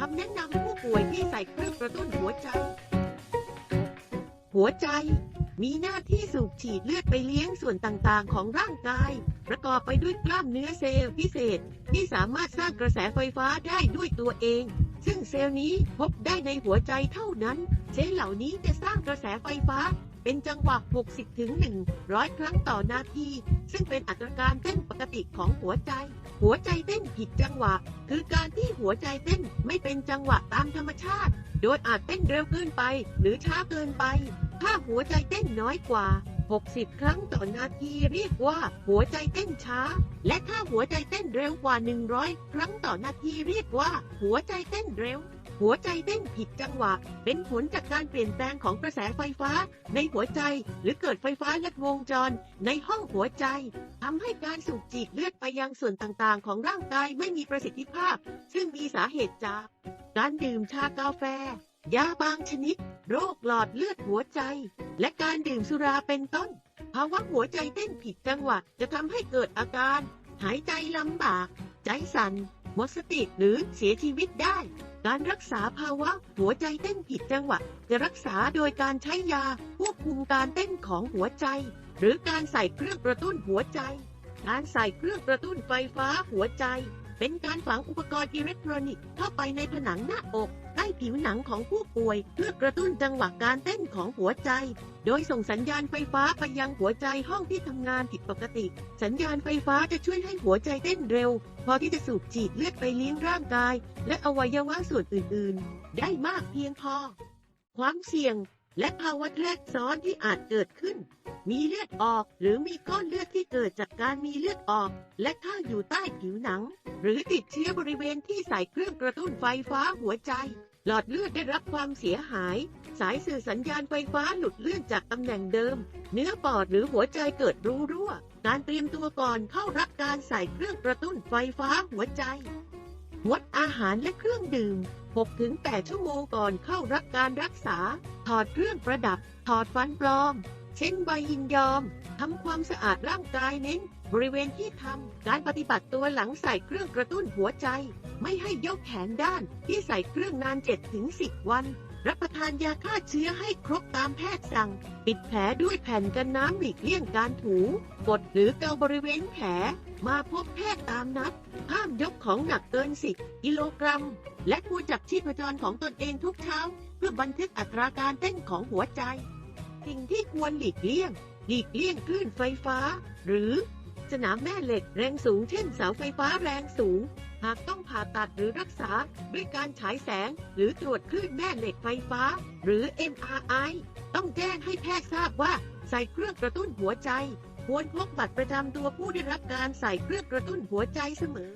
คำแนะนำผู้ป่วยที่ใส่เครื่องกระตุ้นหัวใจ หัวใจมีหน้าที่สูบฉีดเลือดไปเลี้ยงส่วนต่างๆ ของร่างกาย ประกอบไปด้วยกล้ามเนื้อเซลล์พิเศษ ที่สามารถสร้างกระแสไฟฟ้าได้ด้วยตัวเอง ซึ่งเซลล์นี้พบได้ในหัวใจเท่านั้น เซลล์เหล่านี้จะสร้างกระแสไฟฟ้า เป็นจังหวะ 60 ถึง 100 ครั้งต่อนาที ซึ่งเป็นอัตราการเต้นปกติของหัวใจ หัวใจเต้นผิดจังหวะ คือการที่หัวใจเต้นไม่เป็นจังหวะตามธรรมชาติ โดยอาจเต้นเร็วเกินไป หรือช้าเกินไป ถ้าหัวใจเต้นน้อยกว่า 60 ครั้งต่อนาทีเรียกว่า หัวใจเต้นช้า และถ้าหัวใจเต้นเร็วกว่า 100 ครั้งต่อนาทีเรียกว่า หัวใจเต้นเร็ว หัวใจเต้นผิดจังหวะ เป็นผลจากการเปลี่ยนแปลงของกระแสไฟฟ้า ในหัวใจหรือเกิดไฟฟ้าลัดวงจร ในห้องหัวใจทำให้การสูบฉีดเลือดไปยังส่วนต่างๆ ของร่างกายไม่มีประสิทธิภาพ ซึ่งมีสาเหตุจาก การดื่มชากาแฟ ยาบางชนิด โรคหลอดเลือดหัวใจ และการดื่มสุราเป็นต้นภาวะหัวใจเต้นผิดจังหวะจะทำให้เกิดอาการ หายใจลำบาก ใจสั่นหมดสติหรือเสียชีวิตได้ การรักษาภาวะหัวใจเต้นผิดจังหวะ จะรักษาโดยการใช้ยาควบคุมการเต้นของหัวใจ หรือการใส่เครื่องกระตุ้นหัวใจ การใส่เครื่องกระตุ้นไฟฟ้าหัวใจ เป็นการฝังอุปกรณ์อิเล็กทรอนิกส์เข้าไปในผนังหน้าอก ผิวหนังของผู้ป่วย เพื่อกระตุ้นจังหวะการเต้นของหัวใจ โดยส่งสัญญาณไฟฟ้าไปยังหัวใจห้องที่ทำงานผิดปกติ สัญญาณไฟฟ้าจะช่วยให้หัวใจเต้นเร็ว พอที่จะสูบฉีดเลือดไปเลี้ยงร่างกาย และอวัยวะส่วนอื่นๆ ได้มากเพียงพอ ความเสี่ยงและภาวะแทรกซ้อนที่อาจเกิดขึ้น มีเลือดออกหรือมีก้อนเลือดที่เกิดจากการมีเลือดออก และข้าอยู่ใต้ผิวหนัง หรือติดเชื้อบริเวณที่ใส่เครื่องกระตุ้นไฟฟ้าหัวใจ หลอดเลือดได้รับความเสียหาย สายสื่อสัญญาณไฟฟ้าหลุดเลื่อนจากตำแหน่งเดิม เนื้อปอดหรือหัวใจเกิดรูรั่ว การเตรียมตัวก่อนเข้ารับการใส่เครื่องกระตุ้นไฟฟ้าหัวใจ งดอาหารและเครื่องดื่ม 6-8 ชั่วโมงก่อนเข้ารับการรักษา ถอดเครื่องประดับ ถอดฟันปลอม เช่นใบยินยอม ทำความสะอาดร่างกายเน้น บริเวณที่ทำ การปฏิบัติตัวหลังใส่เครื่องกระตุ้นหัวใจ ไม่ให้ยกแขนด้านที่ใส่เครื่องนาน 7-10 วัน รับประทานยาฆ่าเชื้อให้ครบตามแพทย์สั่ง ปิดแผลด้วยแผ่นกันน้ำหลีกเลี่ยงการถูกดหรือเกาบริเวณแผล มาพบแพทย์ตามนัด ห้ามยกของหนักเกิน 10 กิโลกรัม และควรจับชีพจรของตนเองทุกเช้า เพื่อบันทึกอัตราการเต้นของหัวใจ สิ่งที่ควรหลีกเลี่ยง หลีกเลี่ยงคลื่นไฟฟ้า หรือ สนามแม่เหล็กแรงสูงเช่นเสาไฟฟ้าแรงสูง หากต้องผ่าตัดหรือรักษาด้วยการฉายแสง หรือตรวจคลื่นแม่เหล็กไฟฟ้า หรือ MRI ต้องแจ้งให้แพทย์ทราบว่า ใส่เครื่องกระตุ้นหัวใจ ควรพกบัตรประจำตัวผู้ได้รับการใส่เครื่องกระตุ้นหัวใจเสมอ